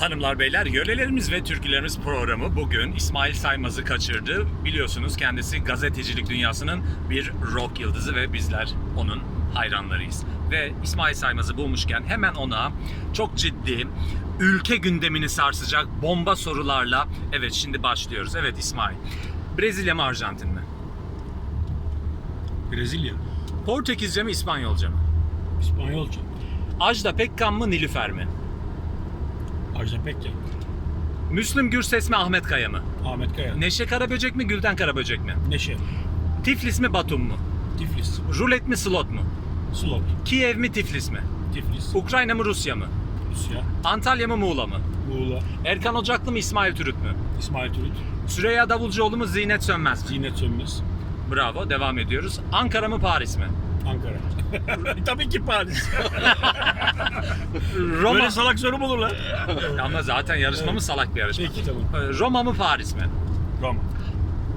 Hanımlar beyler yörelerimiz ve türkülerimiz programı bugün İsmail Saymaz'ı kaçırdı. Biliyorsunuz kendisi gazetecilik dünyasının bir rock yıldızı ve bizler onun hayranlarıyız. Ve İsmail Saymaz'ı bulmuşken hemen ona çok ciddi ülke gündemini sarsacak bomba sorularla evet şimdi başlıyoruz. Evet İsmail. Brezilya mı Arjantin mi? Brezilya. Portekizce mi İspanyolca mı? İspanyolca. Ajda Pekkan mı Nilüfer mi? Arja Pekkan. Müslüm Gürses mi Ahmet Kaya mı? Ahmet Kaya. Neşe Karaböcek mi Gülden Karaböcek mi? Neşe. Tiflis mi Batum mu? Tiflis. Rulet mi slot mu? Slot. Kiev mi Tiflis mi? Tiflis. Ukrayna mı Rusya mı? Rusya. Antalya mı Muğla mı? Muğla. Erkan Ocaklı mı İsmail Türüt mü? İsmail Türüt. Süreyya Davulcuoğlu mu Zinet Sönmez mi? Zinet Sönmez. Bravo devam ediyoruz. Ankara mı Paris mi? Ankara. Tabii ki Paris. Roma. Böyle salak soru mu olur lan? Ama zaten yarışmamız salak bir yarışma. Peki tamam. Ee, Roma mı Paris mi? Roma.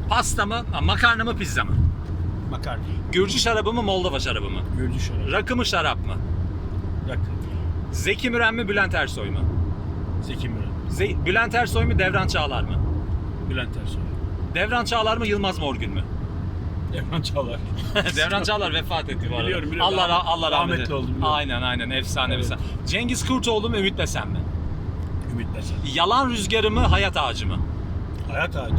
Pasta mı? ha, Makarna mı pizza mı? Makarna. Gürcü şarabı mı Moldova şarabı mı? Gürcü şarap. Rakı mı şarap mı? Rakı. Zeki Müren mi Bülent Ersoy mu? Zeki Müren. Ze- Bülent Ersoy mu Devran Çağlar mı? Bülent Ersoy. Devran Çağlar mı Yılmaz Morgül mü? Erman Çağlar. Devran Çağlar vefat etti bu arada. Biliyorum, biliyorum. Allah ra- Allah rahmet Rahmetli eylesin. oldu, biliyorum. Aynen aynen efsane Evet. efsane. Cengiz Kurtoğlu mu Ümit Besen mi? Ümit Besen. Yalan Rüzgarı mı Hayat Ağacı mı? Hayat Ağacı.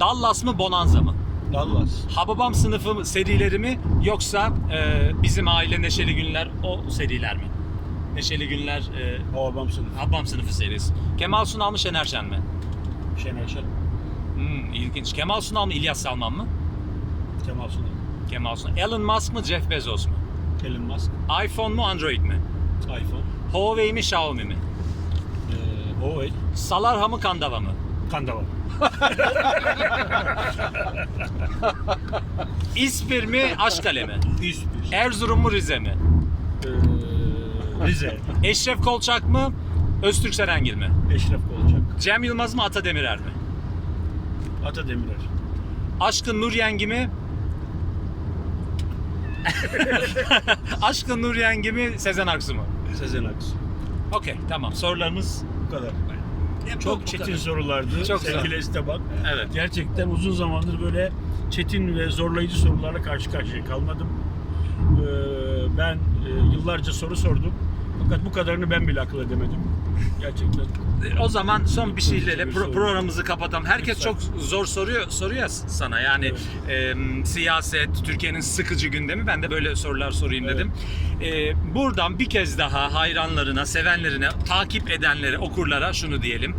Dallas mı Bonanza mı? Dallas. Hababam sınıfı serileri mi yoksa e, bizim aile Neşeli Günler o seriler mi? Neşeli Günler e, Babam sınıf. Hababam sınıfı serisi. Kemal Sunal mı Şener Şen mi? Şener Şen. Hmm, ilginç. Kemal Sunal mı İlyas Salman mı? Kemal Sunal. Kemal Sunal. Elon Musk mı Jeff Bezos mu? Elon Musk. iPhone mu Android mi? iPhone. Huawei mi Xiaomi mi? Ee, Huawei. Salarha mı Kandava mı? Kandava. İspir mi Aşkale mi? İzmir. Erzurum mu Rize mi? Ee, Rize. Eşref Kolçak mı? Öztürk Serengil mi? Eşref Kolçak. Cem Yılmaz mı Ata Demirer mi? Ata Demirer. Aşkın Nur Yengi mi? Aşkın Nur Yengi mi Sezen Aksu mu? Sezen Aksu. Okey tamam sorularımız Bu kadar. Çok çetin sorulardı Çok sevgili güzel. Esteban. Evet. Gerçekten uzun zamandır böyle çetin ve zorlayıcı sorularla karşı karşıya kalmadım. Ee, ben e, yıllarca soru sordum. Fakat bu kadarını ben bile akıl edemedim. Gerçekten. O zaman son bir şeyle pro- programımızı kapatalım. Herkes çok zor soruyor soruyor sana. Yani e, siyaset, Türkiye'nin sıkıcı gündemi. Ben de böyle sorular sorayım Evet. dedim. E, buradan bir kez daha hayranlarına, sevenlerine, takip edenlere, okurlara şunu diyelim.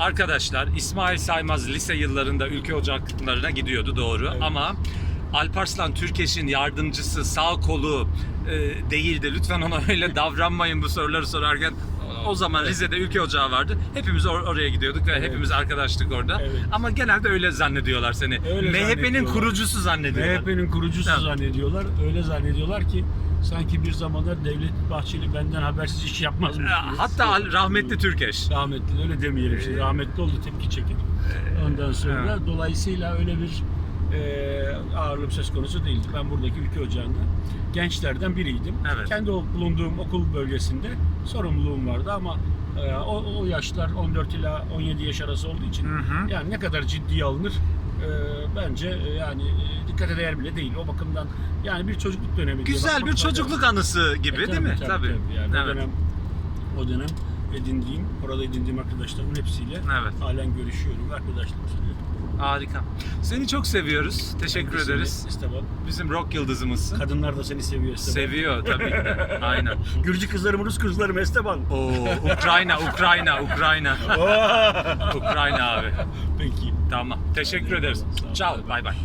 Arkadaşlar İsmail Saymaz lise yıllarında ülke ocaklarına gidiyordu doğru ama Alparslan Türkeş'in yardımcısı, sağ kolu e, değildi. Lütfen ona öyle davranmayın bu soruları sorarken. O zaman Rize'de ülke ocağı vardı. Hepimiz or- oraya gidiyorduk ve Evet. hepimiz arkadaştık orada. Evet. Ama genelde öyle zannediyorlar seni. MHP'nin kurucusu zannediyorlar. MHP'nin kurucusu Evet. zannediyorlar. Öyle zannediyorlar ki sanki bir zamanlar Devlet Bahçeli benden habersiz iş yapmazmış. E, gibi. Hatta al- rahmetli Türkeş. Rahmetli öyle demeyelim şimdi. Rahmetli oldu tepki çekip. Ondan sonra evet. dolayısıyla öyle bir e, ağırlık söz konusu değildi. Ben buradaki ülke ocağında gençlerden biriydim. Evet. Kendi o- bulunduğum okul bölgesinde sorumluluğum vardı ama e, o, o yaşlar 14 ila 17 yaş arası olduğu için Hı hı. yani ne kadar ciddiye alınır e, bence e, yani e, dikkate değer bile değil. O bakımdan yani bir çocukluk dönemi. Güzel bir çocukluk anısı gibi e, değil mi? tabii, tabii, tabii. Yani o Evet. dönem o dönem edindiğim, orada edindiğim arkadaşlarımın hepsiyle Evet. halen görüşüyorum, arkadaşlık sürüyorum. Harika. Seni çok seviyoruz. Teşekkür seni, ederiz. Esteban. Bizim rock yıldızımızsın. Kadınlar da seni seviyor Esteban. Seviyor tabii. Aynen. Gürcü kızlarım, Rus kızlarım Esteban. Oo, Ukrayna, Ukrayna, Ukrayna. Ukrayna abi. Peki. Tamam. Teşekkür ederiz. Ciao. Bay bay.